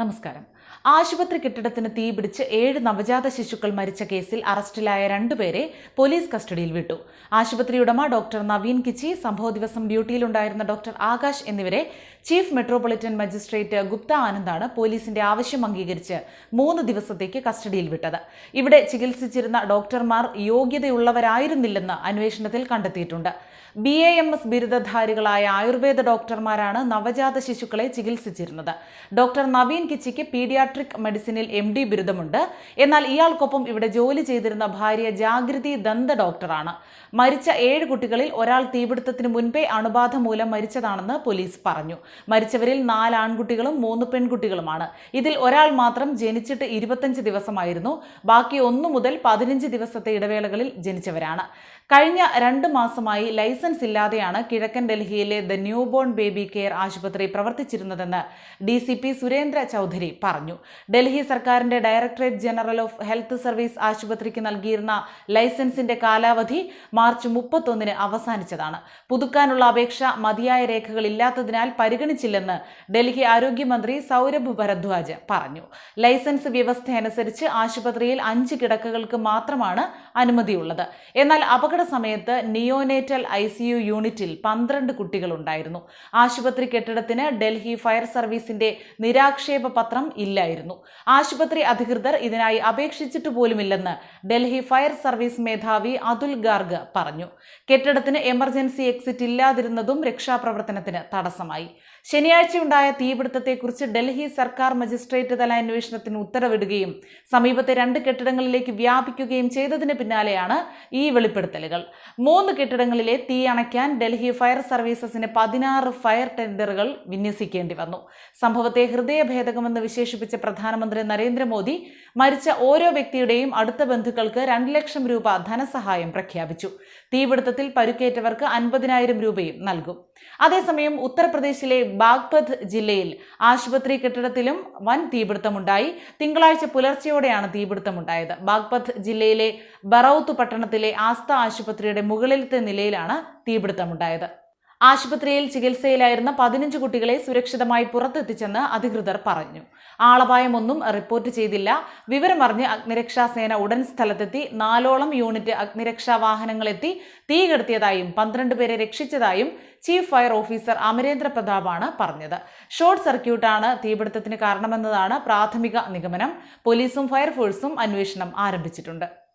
നമസ്കാരം. ആശുപത്രി കെട്ടിടത്തിന് തീപിടിച്ച് ഏഴ് നവജാത ശിശുക്കൾ മരിച്ച കേസിൽ അറസ്റ്റിലായ രണ്ടുപേരെ പോലീസ് കസ്റ്റഡിയിൽ വിട്ടു. ആശുപത്രി ഉടമ ഡോക്ടർ നവീൻ കിച്ചി സംഭവ ദിവസം ഡ്യൂട്ടിയിലുണ്ടായിരുന്ന ഡോക്ടർ ആകാശ് എന്നിവരെ ചീഫ് മെട്രോപൊളിറ്റൻ മജിസ്ട്രേറ്റ് ഗുപ്ത ആനന്ദാണ് പോലീസിന്റെ ആവശ്യം അംഗീകരിച്ച് മൂന്ന് ദിവസത്തേക്ക് കസ്റ്റഡിയിൽ വിട്ടത്. ഇവിടെ ചികിത്സിച്ചിരുന്ന ഡോക്ടർമാർ യോഗ്യതയുള്ളവരായിരുന്നില്ലെന്ന് അന്വേഷണത്തിൽ കണ്ടെത്തിയിട്ടുണ്ട്. ബി എ എം എസ് ബിരുദധാരികളായ ആയുർവേദ ഡോക്ടർമാരാണ് നവജാത ശിശുക്കളെ ചികിത്സിച്ചിരുന്നത്. ഡോക്ടർ നവീൻ കിച്ചിക്ക് പീഡിയാട്രിക് മെഡിസിനിൽ എം ഡി ബിരുദമുണ്ട്. എന്നാൽ ഇയാൾക്കൊപ്പം ഇവിടെ ജോലി ചെയ്തിരുന്ന ഭാര്യ ജാഗൃതി ദന്ത ഡോക്ടറാണ്. മരിച്ച ഏഴ് കുട്ടികളിൽ ഒരാൾ തീപിടുത്തത്തിന് മുൻപേ അണുബാധ മൂലം മരിച്ചതാണെന്ന് പോലീസ് പറഞ്ഞു. മരിച്ചവരിൽ നാല് ആൺകുട്ടികളും മൂന്ന് പെൺകുട്ടികളുമാണ്. ഇതിൽ ഒരാൾ മാത്രം ജനിച്ചിട്ട് ഇരുപത്തഞ്ച് ദിവസമായിരുന്നു. ബാക്കി ഒന്നു മുതൽ പതിനഞ്ച് ദിവസത്തെ ഇടവേളകളിൽ ജനിച്ചവരാണ്. കഴിഞ്ഞ രണ്ട് മാസമായി ലൈസൻസ് ഇല്ലാതെയാണ് കിഴക്കൻ ഡൽഹിയിലെ ദ ന്യൂബോൺ ബേബി കെയർ ആശുപത്രി പ്രവർത്തിച്ചിരുന്നതെന്ന് D C P Surendra Chaudhary പറഞ്ഞു. ഡൽഹി സർക്കാരിന്റെ directorate general of health service ആശുപത്രിക്ക് നൽകിയിരുന്ന ലൈസൻസിന്റെ കാലാവധി മാർച്ച് മുപ്പത്തൊന്നിന് അവസാനിച്ചതാണ്. പുതുക്കാനുള്ള അപേക്ഷ മതിയായ രേഖകൾ ഇല്ലാത്തതിനാൽ പരിഗണിച്ചില്ലെന്ന് ഡൽഹി ആരോഗ്യമന്ത്രി സൗരഭ് ഭരദ്വാജ് പറഞ്ഞു. ലൈസൻസ് വ്യവസ്ഥ അനുസരിച്ച് ആശുപത്രിയിൽ അഞ്ച് കിടക്കകൾക്ക് മാത്രമാണ് അനുമതിയുള്ളത്. എന്നാൽ അപകട സമയത്ത് നിയോനേറ്റൽ ഐ സി യൂണിറ്റിൽ പന്ത്രണ്ട് കുട്ടികളുണ്ടായിരുന്നു. ആശുപത്രി കെട്ടിടത്തിന് ഡൽഹി ഫയർ സർവീസിന്റെ നിരാക്ഷേപ പത്രം ഇല്ലായിരുന്നു. ആശുപത്രി അധികൃതർ ഇതിനായി അപേക്ഷിച്ചിട്ട് പോലുമില്ലെന്ന് ഡൽഹി ഫയർ സർവീസ് മേധാവി അതുൽ ഗാർഗ് പറഞ്ഞു. കെട്ടിടത്തിന് എമർജൻസി എക്സിറ്റ് ഇല്ലാതിരുന്നതും രക്ഷാപ്രവർത്തനത്തിന് തടസ്സമായി. ശനിയാഴ്ചയുണ്ടായ തീപിടുത്തത്തെക്കുറിച്ച് ഡൽഹി സർക്കാർ മജിസ്ട്രേറ്റ് തല അന്വേഷണത്തിന് ഉത്തരവിടുകയും സമീപത്തെ രണ്ട് കെട്ടിടങ്ങളിലേക്ക് വ്യാപിക്കുകയും ചെയ്തതിന് പിന്നാലെയാണ് ഈ വെളിപ്പെടുത്തലുകൾ. മൂന്ന് കെട്ടിടങ്ങളിലെ തീ അണയ്ക്കാൻ ഡൽഹി ഫയർ സർവീസസിന് പതിനാറ് ഫയർ ടെൻഡറുകൾ വിന്യസിക്കേണ്ടി വന്നു. സംഭവത്തെ ഹൃദയഭേദകമെന്ന് വിശേഷിപ്പിച്ച പ്രധാനമന്ത്രി നരേന്ദ്രമോദി മരിച്ച ഓരോ വ്യക്തിയുടെയും അടുത്ത ബന്ധുക്കൾക്ക് രണ്ട് ലക്ഷം രൂപ ധനസഹായം പ്രഖ്യാപിച്ചു. തീപിടുത്തത്തിൽ പരുക്കേറ്റവർക്ക് അൻപതിനായിരം രൂപയും നൽകും. അതേസമയം ഉത്തർപ്രദേശിലെ ബാഗ്പത് ജില്ലയിൽ ആശുപത്രി കെട്ടിടത്തിലും വൻ തീപിടുത്തമുണ്ടായി. തിങ്കളാഴ്ച പുലർച്ചെയോടെയാണ് തീപിടുത്തമുണ്ടായത്. ബാഗ്പത് ജില്ലയിലെ ബറൌത്ത് പട്ടണത്തിലെ ആസ്ത ആശുപത്രിയുടെ മുകളിലത്തെ നിലയിലാണ് തീപിടുത്തമുണ്ടായത്. ആശുപത്രിയിൽ ചികിത്സയിലായിരുന്ന പതിനഞ്ച് കുട്ടികളെ സുരക്ഷിതമായി പുറത്തെത്തിച്ചെന്ന് അധികൃതർ പറഞ്ഞു. ആളപായമൊന്നും റിപ്പോർട്ട് ചെയ്തില്ല. വിവരമറിഞ്ഞ് അഗ്നിരക്ഷാസേന ഉടൻ സ്ഥലത്തെത്തി. നാലോളം യൂണിറ്റ് അഗ്നിരക്ഷാ വാഹനങ്ങളെത്തി. തീ കെടുത്തിയതായും പന്ത്രണ്ട് പേരെ രക്ഷിച്ചതായും ചീഫ് ഫയർ ഓഫീസർ അമരേന്ദ്ര പ്രതാപാണ് പറഞ്ഞത്. ഷോർട്ട് സർക്യൂട്ടാണ് തീപിടുത്തത്തിന് കാരണമെന്നതാണ് പ്രാഥമിക നിഗമനം. പോലീസും ഫയർഫോഴ്സും അന്വേഷണം ആരംഭിച്ചിട്ടുണ്ട്.